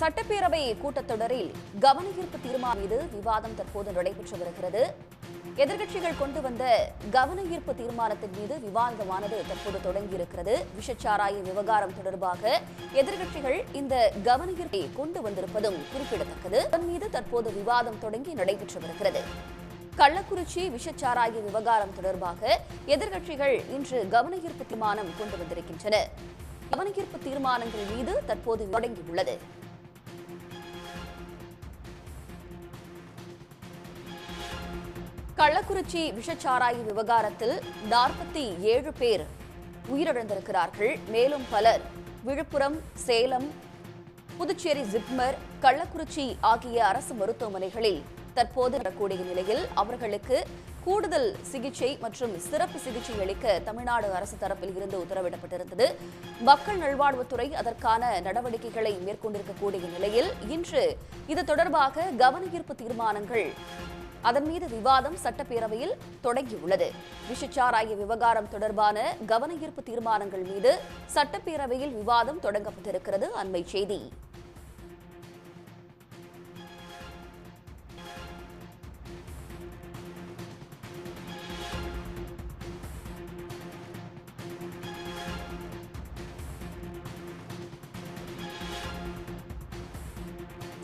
சட்டப்பேரவை கூட்டத்தொடரில் கவனஈர்ப்பு தீர்மானம் மீது விவாதம் தற்போது நடைபெற்று வருகிறது. எதிர்கட்சிகள் கொண்டு வந்த கவன ஈர்ப்பு தீர்மானத்தின் மீது விவாதமானது தற்போது தொடங்கியிருக்கிறது. விஷச்சாராய விவகாரம் தொடர்பாக எதிர்கட்சிகள் இந்த கவன ஈர்ப்பை கொண்டு வந்திருப்பதும் குறிப்பிடத்தக்கது. அதன் மீது தற்போது விவாதம் தொடங்கி நடைபெற்று வருகிறது. கள்ளக்குறிச்சி விஷச்சாராய விவகாரம் தொடர்பாக எதிர்கட்சிகள் இன்று கவன ஈர்ப்பு தீர்மானம் கொண்டு வந்திருக்கின்றன. கவன ஈர்ப்பு தீர்மானங்கள் மீது தற்போது தொடங்கியுள்ளது. கள்ளக்குறிச்சி விஷச்சாராய விவகாரத்தில் நாற்பத்தி ஏழு பேர் உயிரிழந்திருக்கிறார்கள். மேலும் பலர் விழுப்புரம் சேலம் புதுச்சேரி ஜிப்மர் கள்ளக்குறிச்சி ஆகிய அரசு மருத்துவமனைகளில் தற்போது வரக்கூடிய நிலையில் அவர்களுக்கு கூடுதல் சிகிச்சை மற்றும் சிறப்பு சிகிச்சை அளிக்க தமிழ்நாடு அரசு தரப்பில் இருந்து உத்தரவிடப்பட்டிருந்தது. மக்கள் நல்வாழ்வுத்துறை அதற்கான நடவடிக்கைகளை மேற்கொண்டிருக்கக்கூடிய நிலையில் இன்று இது தொடர்பாக கவனஈர்ப்பு தீர்மானங்கள் அதன் மீது விவாதம் சட்டப்பேரவையில் தொடங்கியுள்ளது. விஷச்சாராய விவகாரம் தொடர்பான கவன ஈர்ப்பு தீர்மானங்கள் மீது சட்டப்பேரவையில் விவாதம் தொடங்கப்பட்டிருக்கிறது. அண்மை செய்தி.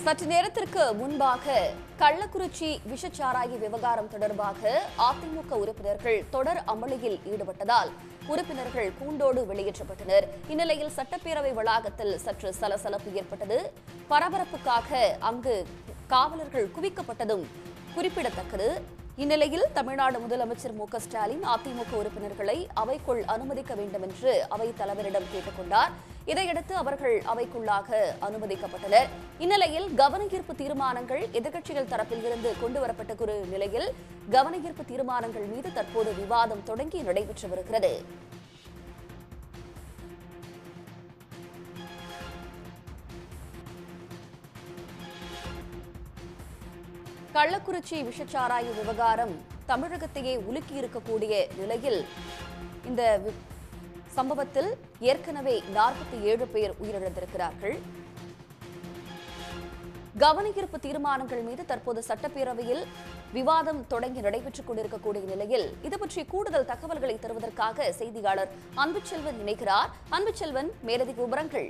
சற்று நேரத்திற்கு முன்பாக கள்ளக்குறிச்சி விஷச்சாராய விவகாரம் தொடர்பாக அதிமுக உறுப்பினர்கள் தொடர் அமளியில் ஈடுபட்டதால் உறுப்பினர்கள் கூண்டோடு வெளியேற்றப்பட்டனர். இந்நிலையில் சட்டப்பேரவை வளாகத்தில் சற்று சலசலப்பு ஏற்பட்டது. பரபரப்புக்காக அங்கு காவலர்கள் குவிக்கப்பட்டதும் குறிப்பிடத்தக்கது. இந்நிலையில் தமிழ்நாடு முதலமைச்சர் மு ஸ்டாலின் அதிமுக உறுப்பினர்களை அவைக்குள் அனுமதிக்க வேண்டும் என்று அவைத் தலைவரிடம் கேட்டுக்கொண்டார் இதையடுத்து அவர்கள் அவைக்குள்ளாக அனுமதிக்கப்பட்டனர். இந்நிலையில் கவன ஈர்ப்பு தீர்மானங்கள் எதிர்க்கட்சிகள் தரப்பில் இருந்து கொண்டு வரப்பட்ட ஒரு நிலையில் கவனஈர்ப்பு தீர்மானங்கள் மீது தற்போது விவாதம் தொடங்கி நடைபெற்று வருகிறது கள்ளக்குறிச்சி விஷச்சாராய விவகாரம் தமிழகத்தையே உலுக்கி இருக்கக்கூடிய நிலையில் இந்த சம்பவத்தில் ஏற்கனவே நாற்பத்தி ஏழு பேர் உயிரிழந்திருக்கிறார்கள். கவனஈர்ப்பு தீர்மானங்கள் மீது தற்போது சட்டப்பேரவையில் விவாதம் தொடங்கி நடைபெற்றுக் கொண்டிருக்கக்கூடிய நிலையில் இது பற்றி கூடுதல் தகவல்களை தருவதற்காக செய்தியாளர் அன்புச்செல்வன் இணைகிறார். அன்புச்செல்வன் மேலதிக விவரங்கள்.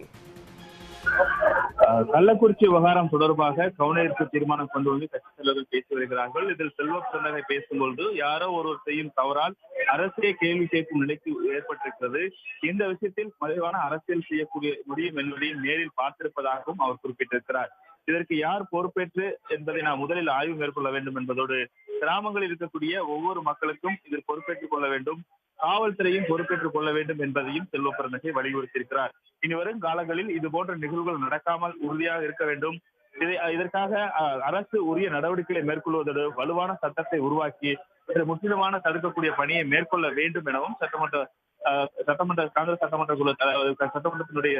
கள்ளக்குறிச்சி விவகாரம் தொடர்பாக கவனஈர்ப்பு தீர்மானம் கொண்டு வந்து கட்சித் தலைவர்கள் பேசி வருகிறார்கள். இதில் செல்வ பிறந்தகை பேசும்பொழுது யாரோ ஒருவர் செய்யும் தவறால் அரசே கேள்வி கேட்கும் நிலைக்கு ஏற்பட்டிருக்கிறது. இந்த விஷயத்தில் மறைவான அரசியல் செய்யக்கூடிய முடியும் என்பதையும் நேரில் பார்த்திருப்பதாகவும் அவர் குறிப்பிட்டிருக்கிறார். இதற்கு யார் பொறுப்பேற்று என்பதை நாம் முதலில் ஆய்வு மேற்கொள்ள வேண்டும் என்பதோடு கிராமங்களில் இருக்கக்கூடிய ஒவ்வொரு மக்களுக்கும் இதில் பொறுப்பேற்றுக் கொள்ள வேண்டும். காவல்துறையும் பொறுப்பேற்றுக் கொள்ள வேண்டும் என்பதையும் செல்வ பிறந்தகை வலியுறுத்தியிருக்கிறார். இனி வரும் காலங்களில் இது போன்ற நிகழ்வுகள் நடக்காமல் உறுதியாக இருக்க வேண்டும். இதை இதற்காக அரசு உரிய நடவடிக்கைகளை மேற்கொள்வதோடு வலுவான சட்டத்தை உருவாக்கி முற்றிலுமான தடுக்கக்கூடிய பணியை மேற்கொள்ள வேண்டும் எனவும் சட்டமன்ற சட்டமன்ற காங்கிரஸ் சட்டமன்ற குழு சட்டமன்றத்தினுடைய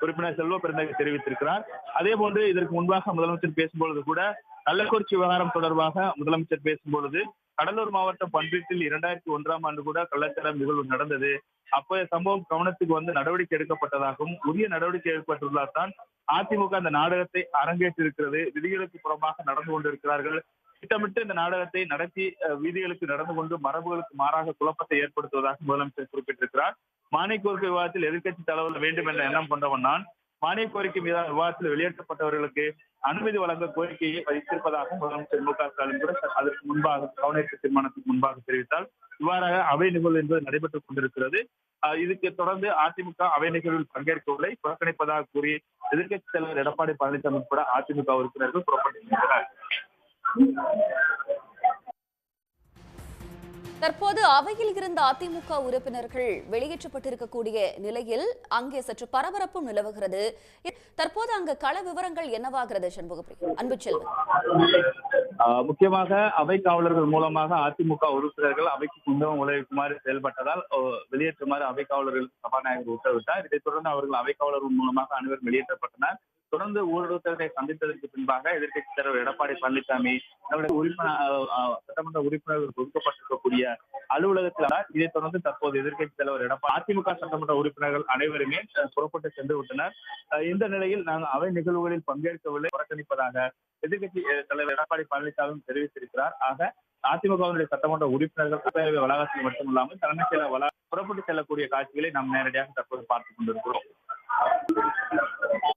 உறுப்பினர் செல்வ பெருந்தகை தெரிவித்திருக்கிறார். அதே போன்று இதற்கு முன்பாக முதலமைச்சர் பேசும்பொழுது கூட கள்ளக்குறிச்சி விவகாரம் தொடர்பாக முதலமைச்சர் பேசும்பொழுது கடலூர் மாவட்டம் பன்றிட்டில் இரண்டாயிரத்தி ஒன்றாம் ஆண்டு கூட கள்ளச்சாரம் நிகழ்வு நடந்தது. அப்ப சம்பவம் கவனத்துக்கு வந்து நடவடிக்கை எடுக்கப்பட்டதாகவும் உரிய நடவடிக்கை எடுக்கப்பட்டுள்ளதால் தான் அதிமுக அந்த நாடகத்தை அரங்கேற்றிருக்கிறது. விதிகளுக்கு புறமாக நடந்து கொண்டிருக்கிறார்கள். திட்டமிட்டு இந்த நாடகத்தை நடத்தி வீதிகளுக்கு நடந்து கொண்டு மரபுகளுக்கு மாறாக குழப்பத்தை ஏற்படுத்துவதாக முதலமைச்சர் குறிப்பிட்டிருக்கிறார். மானிய கோரிக்கை விவாதத்தில் எதிர்க்கட்சி தலைவர் வேண்டும் என்ற எண்ணம் கொண்டவன் நான். மானிய கோரிக்கை மீதான விவாதத்தில் வெளியேற்றப்பட்டவர்களுக்கு அனுமதி வழங்க கோரிக்கையை வைத்திருப்பதாக முதலமைச்சர் மு க ஸ்டாலின் கூட அதற்கு முன்பாக கவனஈர்ப்பு தீர்மானத்துக்கு முன்பாக தெரிவித்தால் இவ்வாறாக அவை நிகழ்வு என்பது நடைபெற்றுக் கொண்டிருக்கிறது. இதுக்கு தொடர்ந்து அதிமுக அவை நிகழ்வில் பங்கேற்கவில்லை. புறக்கணிப்பதாக கூறி எதிர்க்கட்சி தலைவர் எடப்பாடி பழனிசாமி உட்பட அதிமுக உறுப்பினர்கள் புறப்பட்டிருக்கிறார் தற்போது அவையில் இருந்த அதிமுக உறுப்பினர்கள் வெளியேற்றப்பட்டிருக்கக்கூடிய நிலையில் அங்கே சற்று பரபரப்பும் நிலவுகிறது. தற்போது அங்கு கள விவரங்கள் என்னவாகிறது சண்முகப்பிரியா? அன்புச்செல்வன் ஆஹ் முக்கியமாக அவை காவலர்கள் மூலமாக அதிமுக உறுப்பினர்கள் அவைக்கு குந்தவம் உழைக்குமாறு செயல்பட்டதால் வெளியேற்றுமாறு அவை காவலர்கள் சபாநாயகர் உத்தரவிட்டார். இதைத் தொடர்ந்து அவர்கள் அவை காவலர்கள் மூலமாக அனைவரும் வெளியேற்றப்பட்டனர். தொடர்ந்து ஊடகத்தை சந்தித்ததற்கு பின்பாக எதிர்கட்சி தலைவர் எடப்பாடி பழனிசாமி நம்முடைய உறுப்பினர் சட்டமன்ற உறுப்பினர்கள் ஒதுக்கப்பட்டிருக்கக்கூடிய அலுவலகத்தில் இதைத் தொடர்ந்து தற்போது எதிர்கட்சி தலைவர் எடப்பாடி அதிமுக சட்டமன்ற உறுப்பினர்கள் அனைவருமே புறப்பட்டு சென்று விட்டனர். இந்த நிலையில் நாங்கள் அவை நிகழ்வுகளில் பங்கேற்கவில்லை புறக்கணிப்பதாக எதிர்க்கட்சி தலைவர் எடப்பாடி பழனிசாமி தெரிவித்திருக்கிறார். ஆக அதிமுகவினுடைய சட்டமன்ற உறுப்பினர்கள் சட்டப்பேரவை வளாகத்தில் மட்டுமில்லாமல் தலைமைச் செயலர் வளாக புறப்பட்டு செல்லக்கூடிய காட்சிகளை நாம் நேரடியாக தற்போது பார்த்துக் கொண்டிருக்கிறோம்.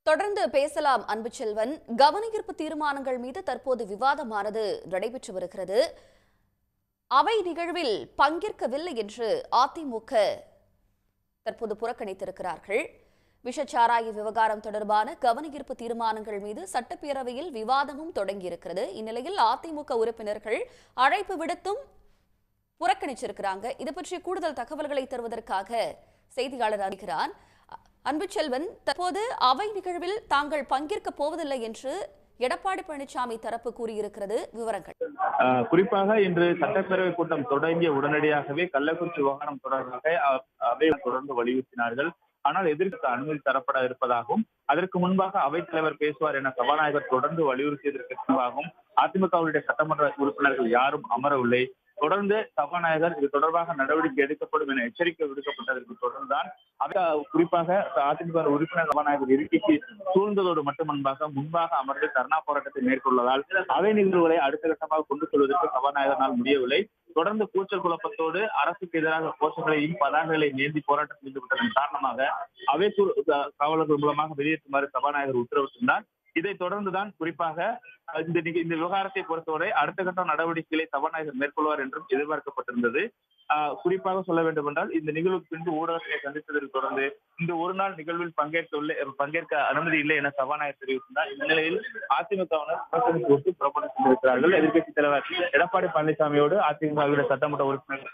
தொடர்ந்து பேசலாம் அன்பு செல்வன். கவனஈர்ப்பு தீர்மானங்கள் மீது தற்போது விவாதமானது நடைபெற்று வருகிறது. அவை நிகழ்வில் பங்கேற்கவில்லை என்று அதிமுக தற்போது புறக்கணித்திருக்கிறார்கள். விஷச்சாராய விவகாரம் தொடர்பான கவனஈர்ப்பு தீர்மானங்கள் மீது சட்டப்பேரவையில் விவாதமும் தொடங்கியிருக்கிறது. இந்நிலையில் அதிமுக உறுப்பினர்கள் அழைப்பு விடுத்தும் புறக்கணிச்சிருக்கிறாங்க. இது பற்றி கூடுதல் தகவல்களை தருவதற்காக செய்தியாளர் அன்பு அன்புச்செல்வன் தற்போது அவை நிகழ்வில் தாங்கள் பங்கேற்க போவதில்லை என்று எடப்பாடி பழனிசாமி தரப்பு கூறியிருக்கிறது விவரங்கள். குறிப்பாக இன்று சட்டப்பேரவை கூட்டம் தொடங்கிய உடனடியாகவே கள்ளக்குறிச்சி விவகாரம் தொடர்பாக அவை தொடர்ந்து வலியுறுத்தினார்கள். ஆனால் எதிர்க்க அனுமதி தரப்பட இருப்பதாகவும் அதற்கு முன்பாக அவைத் தலைவர் பேசுவார் என சபாநாயகர் தொடர்ந்து வலியுறுத்தியதற்கு முன்பாகவும் அதிமுகவுடைய சட்டமன்ற உறுப்பினர்கள் யாரும் அமரவில்லை. தொடர்ந்து சபாநாயகர் இது தொடர்பாக நடவடிக்கை எடுக்கப்படும் என எச்சரிக்கை விடுக்கப்பட்டதற்கு தொடர்ந்துதான் அவை குறிப்பாக அதிமுக உறுப்பினர் சபாநாயகர் இருக்கைக்கு சூழ்ந்ததோடு மட்டுமன்பாக முன்பாக அமர்ந்து தர்ணா போராட்டத்தை மேற்கொள்வதால் அவை நிகழ்வுகளை அடுத்த கட்டமாக கொண்டு செல்வதற்கு சபாநாயகரால் முடியவில்லை. தொடர்ந்து கூச்சல் குழப்பத்தோடு அரசுக்கு எதிராக கோஷங்களையும் பதாகைகளையும் ஏந்தி செய்து ஈடுபட்டதன் காரணமாக அவை காவலர்கள் மூலமாக வெளியேற்றுமாறு சபாநாயகர் உத்தரவிட்டிருந்தார். இதைத் தொடர்ந்துதான் குறிப்பாக இந்த இந்த விவகாரத்தை பொறுத்தவரை அடுத்த கட்ட நடவடிக்கைகளை சபாநாயகர் மேற்கொள்வார் என்றும் எதிர்பார்க்கப்பட்டிருந்தது. குறிப்பாக சொல்ல வேண்டும் என்றால் இந்த நிகழ்வுக்கு பின்பு ஊடகத்தை சந்தித்ததில் தொடர்ந்து இந்த ஒரு நாள் நிகழ்வில் பங்கேற்கவில்லை பங்கேற்க அனுமதி இல்லை என சபாநாயகர் தெரிவித்திருந்தார். இந்த நிலையில் அதிமுகவினர் புறக்கணித்து விட்டு புறப்பட்டு சென்றிருக்கிறார்கள். எதிர்கட்சித் தலைவர் எடப்பாடி பழனிசாமியோடு அதிமுகவின் சட்டமன்ற உறுப்பினர்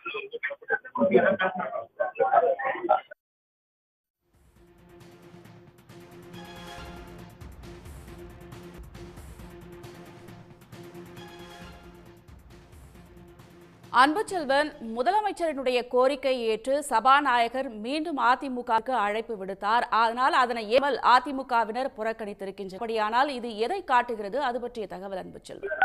அன்புச்செல்வன் முதலமைச்சரினுடைய கோரிக்கை ஏற்று சபாநாயகர் மீண்டும் அதிமுகவுக்கு அழைப்பு விடுத்தார். ஆனால் அதனை ஏமல் அதிமுகவினர் புறக்கணித்திருக்கின்றனர். அப்படியானால் இது எதை காட்டுகிறது? அது பற்றிய தகவல் அன்புச்செல்வன்.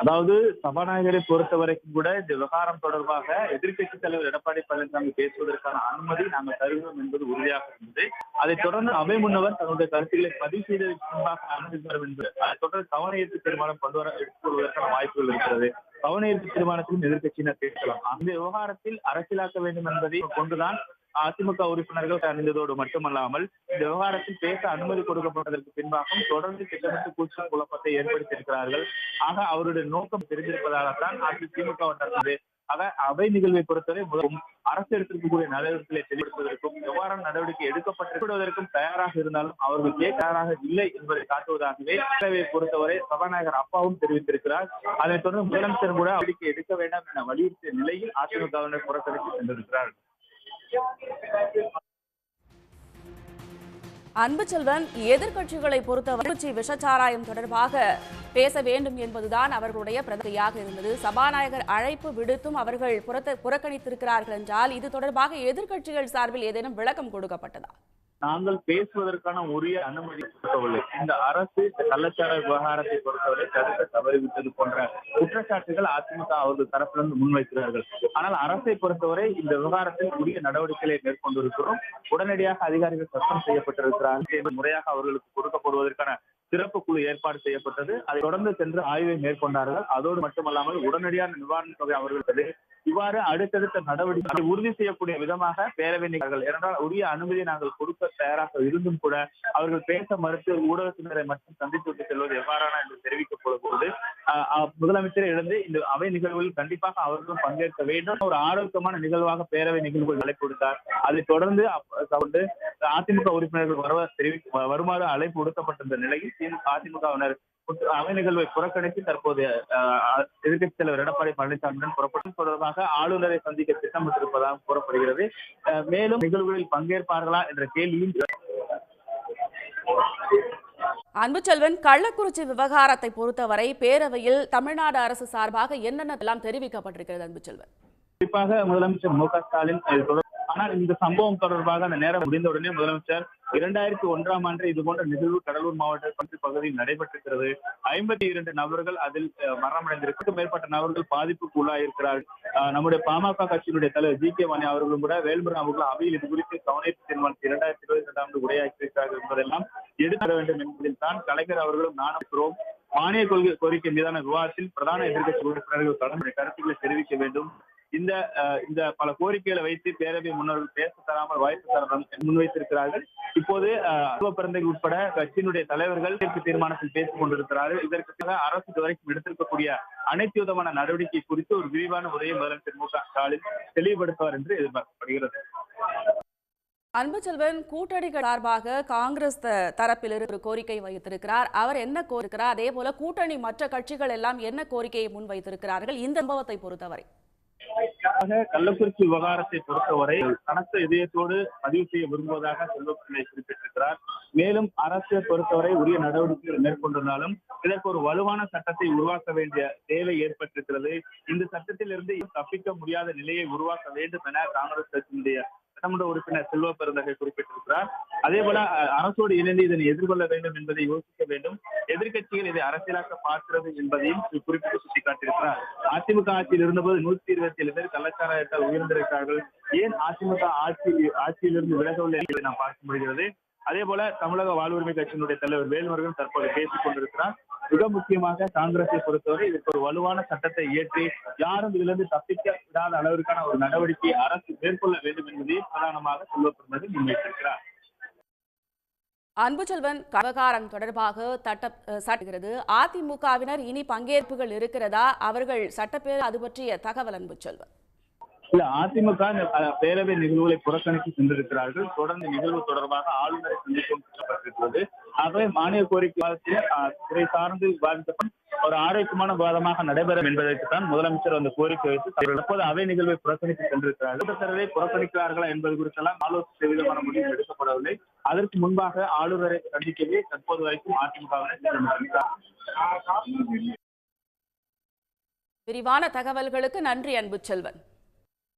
அதாவது சபாநாயகரை பொறுத்த வரைக்கும் கூட இந்த விவகாரம் தொடர்பாக எதிர்க்கட்சித் தலைவர் எடப்பாடி பழனிசாமி பேசுவதற்கான அனுமதி நாங்கள் தருகிறோம் என்பது உறுதியாக இருந்தது. அதைத் தொடர்ந்து அவை முன்னவர் தன்னுடைய கருத்துக்களை பதிவு செய்ததற்கு முன்பாக அனுமதி தரும் என்பது அதைத் தொடர்ந்து கவனஈர்ப்பு தீர்மானம் கொண்டு வர எடுத்துக்கொள்வதற்கான வாய்ப்புகள் இருக்கிறது. கவனஈர்ப்பு தீர்மானத்திலும் எதிர்கட்சியினர் பேசலாம் அந்த விவகாரத்தில் அரசியலாக்க வேண்டும் என்பதை கொண்டுதான் அதிமுக உறுப்பினர்கள் அறிந்ததோடு மட்டுமல்லாமல் இந்த விவகாரத்தில் பேச அனுமதி கொடுக்கப்பட்டதற்கு பின்பாகவும் தொடர்ந்து திட்டமிட்டு கூச்சல் குழப்பத்தை ஏற்படுத்தியிருக்கிறார்கள். ஆக அவருடைய நோக்கம் தெரிந்திருப்பதாகத்தான் அதிமுக திமுக வந்தது அவை நிகழ்வை பொறுத்தவரை முதலும் அரசு எடுத்திருக்கக்கூடிய நடவடிக்கைகளை தெளிவுபடுத்துவதற்கும் எவ்வாறான நடவடிக்கை எடுக்கப்பட்டிருப்பதற்கும் தயாராக இருந்தாலும் அவர்கள் தயாராக இல்லை என்பதை காட்டுவதாகவே பேரவையை பொறுத்தவரை சபாநாயகர் அப்பாவும் தெரிவித்திருக்கிறார். அதைத் தொடர்ந்து முதலமைச்சர் கூட நடவடிக்கை எடுக்க வேண்டாம் என வலியுறுத்திய நிலையில் அதிமுகவினர் புறக்கணித்து சென்றிருக்கிறார் அன்புச்செல்வன் எதிர்க்கட்சிகளை பொறுத்தவரை விஷச்சாராயம் தொடர்பாக பேச வேண்டும் என்பதுதான் அவர்களுடைய பிரதியாக இருந்தது. சபாநாயகர் அழைப்பு விடுத்தும் அவர்கள் புறத்த புறக்கணித்திருக்கிறார்கள் என்றால் இது தொடர்பாக எதிர்கட்சிகள் சார்பில் ஏதேனும் விளக்கம் கொடுக்கப்பட்டதா? நாங்கள் பேசுவதற்கான உரிய அனுமதி கொடுக்கவில்லை. இந்த அரசு இந்த கள்ளச்சார விவகாரத்தை பொறுத்தவரை தடுக்க தவறிவிட்டது போன்ற குற்றச்சாட்டுகள் அதிமுக அவர்கள் தரப்பிலிருந்து முன்வைக்கிறார்கள். ஆனால் அரசை பொறுத்தவரை இந்த விவகாரத்தில் உரிய நடவடிக்கைகளை மேற்கொண்டிருக்கிறோம். உடனடியாக அதிகாரிகள் சத்தம் செய்யப்பட்டிருக்கிறார்கள். முறையாக அவர்களுக்கு கொடுக்கப்படுவதற்கான சிறப்பு குழு ஏற்பாடு செய்யப்பட்டது. அதை தொடர்ந்து சென்று ஆய்வை மேற்கொண்டார்கள். அதோடு மட்டுமல்லாமல் உடனடியான நிவாரணத் தொகை அவர்களுக்கு இவ்வாறு அடுத்தடுத்த நடவடிக்கை உறுதி செய்யக்கூடிய விதமாக பேரவை நிகழ்கள் ஏனென்றால் உரிய அனுமதி நாங்கள் கொடுக்க தயாராக இருந்தும் கூட அவர்கள் பேச மறுத்து ஊடகத்தினரை மட்டும் சந்தித்து விட்டு செல்வது எவ்வாறான என்று தெரிவிக்கப்படும் போது முதலமைச்சரை இழந்து இந்த அவை நிகழ்வுகள் கண்டிப்பாக அவர்களும் பங்கேற்க வேண்டும். ஒரு ஆரோக்கியமான நிகழ்வாக பேரவை நிகழ்வுகள் அழைப்பு கொடுத்தார். அதை தொடர்ந்து அதிமுக உறுப்பினர்கள் வருவ தெரிவி வருமாறு அழைப்பு விடுக்கப்பட்டிருந்த நிலையில் அதிமுகவினர் அவை நிகழ்வை புறக்கணித்து தற்போது ஆஹ், எதிர்க்கட்சித் தலைவர் எடப்பாடி பழனிசாமியுடன் புறப்படும். தொடர்பாக ஆளுநரை சந்திக்க திட்டமிட்டிருப்பதாக கூறப்படுகிறது. மேலும் நிகழ்வுகளில் பங்கேற்பார்களா என்ற கேள்வியும் அன்புச்செல்வன் கள்ளக்குறிச்சி விவகாரத்தை பொறுத்தவரை பேரவையில் தமிழ்நாடு அரசு சார்பாக என்னென்ன எல்லாம் தெரிவிக்கப்பட்டிருக்கிறது அன்புச்செல்வன் குறிப்பாக முதலமைச்சர் மு க ஸ்டாலின் ஆனால் இந்த சம்பவம் தொடர்பாக அந்த நேரம் முடிந்தவுடனே முதலமைச்சர் இரண்டாயிரத்தி ஒன்றாம் ஆண்டு இது போன்ற நிகழ்வு கடலூர் மாவட்ட பற்றி பகுதியில் நடைபெற்றிருக்கிறது. ஐம்பத்தி இரண்டு நபர்கள் அதில் அஹ், மரணமடைந்திருக்கும் மேற்பட்ட நபர்கள் பாதிப்புக்கு உள்ளாயிருக்கிறார்கள். நம்முடைய பாமக கட்சியினுடைய தலைவர் ஜி கே வாணி அவர்களும் கூட வேல்முருகன் அவர்கள் அவையில் இது குறித்து கவனித்து தீர்மானித்து இரண்டாயிரத்தி இருபத்தி இரண்டாம் ஆண்டு உரையாற்றியிருக்கிறார்கள் என்பதெல்லாம் எடுத்து வேண்டும் என்பதில் தான் கலைஞர் அவர்களும் நானும் மானிய கொள்கை கோரிக்கை மீதான விவாதத்தில் பிரதான எதிர்கட்சி உறுப்பினர்கள் தங்களுடைய கருத்துக்களை தெரிவிக்க வேண்டும். இந்த அஹ், இந்த பல கோரிக்கைகளை வைத்து பேரவை முன்னோர்கள் பேச தராமல் வாய்ப்பு தர முன்வைத்திருக்கிறார்கள். இப்போது அஹ், பிறந்தை உட்பட கட்சியினுடைய தலைவர்கள் இதற்கு தீர்மானத்தில் பேசிக் கொண்டிருக்கிறார்கள். இதற்காக அரசு இதுவரைக்கும் எடுத்திருக்கக்கூடிய அனைத்து விதமான நடவடிக்கை குறித்து ஒரு விரிவான உரையை முதலமைச்சர் மு க ஸ்டாலின் தெளிவுபடுத்துவார் என்று எதிர்பார்க்கப்படுகிறது. அன்புச்செல்வன் கூட்டணிகள் சார்பாக காங்கிரஸ் தரப்பில் இருந்து கோரிக்கை வைத்திருக்கிறார். அவர் என்ன கோரிக்கிறார்? அதே போல கூட்டணி மற்ற கட்சிகள் எல்லாம் என்ன கோரிக்கையை முன் வைத்திருக்கிறார்கள் இந்த சம்பவத்தை பொறுத்தவரை. ஆக கள்ளக்குறிச்சி விவகாரத்தை பொறுத்தவரை கனத்த இதயத்தோடு பதிவு செய்ய விரும்புவதாக செல்வப்பிள்ளை குறிப்பிட்டிருக்கிறார். மேலும் அரசை பொறுத்தவரை உரிய நடவடிக்கைகள் மேற்கொண்டிருந்தாலும் இதற்கு ஒரு வலுவான சட்டத்தை உருவாக்க வேண்டிய தேவை ஏற்பட்டிருக்கிறது. இந்த சட்டத்திலிருந்து தப்பிக்க முடியாத நிலையை உருவாக்க வேண்டும் என காங்கிரஸ் கட்சியினுடைய சட்டமன்ற உறுப்பினர் செல்வ பெருந்தகை குறிப்பிட்டிருக்கிறார். அதே போல அரசோடு இணைந்து இதனை எதிர்கொள்ள வேண்டும் என்பதை யோசிக்க வேண்டும். எதிர்கட்சிகள் இதை அரசியலாக்க பார்க்கிறது என்பதையும் குறிப்பிட்டு சுட்டிக்காட்டியிருக்கிறார். அதிமுக ஆட்சியில் இருந்தபோது நூத்தி இருபத்தி ஏழு பேர் கள்ளச்சாராயத்தால் உயர்ந்திருக்கிறார்கள் ஏன் அதிமுக ஆட்சி ஆட்சியிலிருந்து விலகவில்லை என்பதை நாம் பார்க்க முடிகிறது. அதே போல தமிழக வாழ்வுரிமை கட்சியினுடைய தலைவர் வேல்முருகன் தற்போது பேசிக் கொண்டிருக்கிறார். மிக முக்கியமாக காங்கிரஸை பொறுத்தவரை இதற்கு ஒரு வலுவான சட்டத்தை இயற்றி யாரும் இதிலிருந்து தப்பிக்க விடாத அளவிற்கான ஒரு நடவடிக்கையை அரசு மேற்கொள்ள வேண்டும் என்பதையும் பிரதானமாக சொல்லப்படுவதை முன்வைத்திருக்கிறார். அன்புச்செல்வன் விவகாரம் தொடர்பாக தட்ட சாட்டுகிறது சட்டுகிறது அதிமுகவினர் இனி பங்கேற்புகள் இருக்கிறதா? அவர்கள் சட்டப்பேரவை அது பற்றிய தகவல் அன்புச்செல்வன் இல்ல அதிமுக பேரவை நிகழ்வுகளை புறக்கணித்து சென்றிருக்கிறார்கள். தொடர்ந்து நிகழ்வு தொடர்பாக ஆளுநரை சந்திக்கும் திட்டப்பட்டிருக்கிறது. ஆகவே மானிய கோரிக்கை துறை சார்ந்து விவாதிக்கப்படும் ஒரு ஆரோக்கியமான விவாதமாக நடைபெறும் என்பதற்கு தான் முதலமைச்சர் அந்த கோரிக்கை வைத்து அவர்கள் எப்போது அவை நிகழ்வை புறக்கணித்து சென்றிருக்கிறார்கள். கூட்டத்தரவை புறக்கணிக்கிறார்களா என்பது குறித்தெல்லாம் ஆலோசனை விதமான முடிவு எடுக்கப்படவில்லை. அதற்கு முன்பாக ஆளுநரை சந்திக்கவே தற்போது வரைக்கும் அதிமுக விரிவான தகவல்களுக்கு நன்றி அன்பு செல்வன்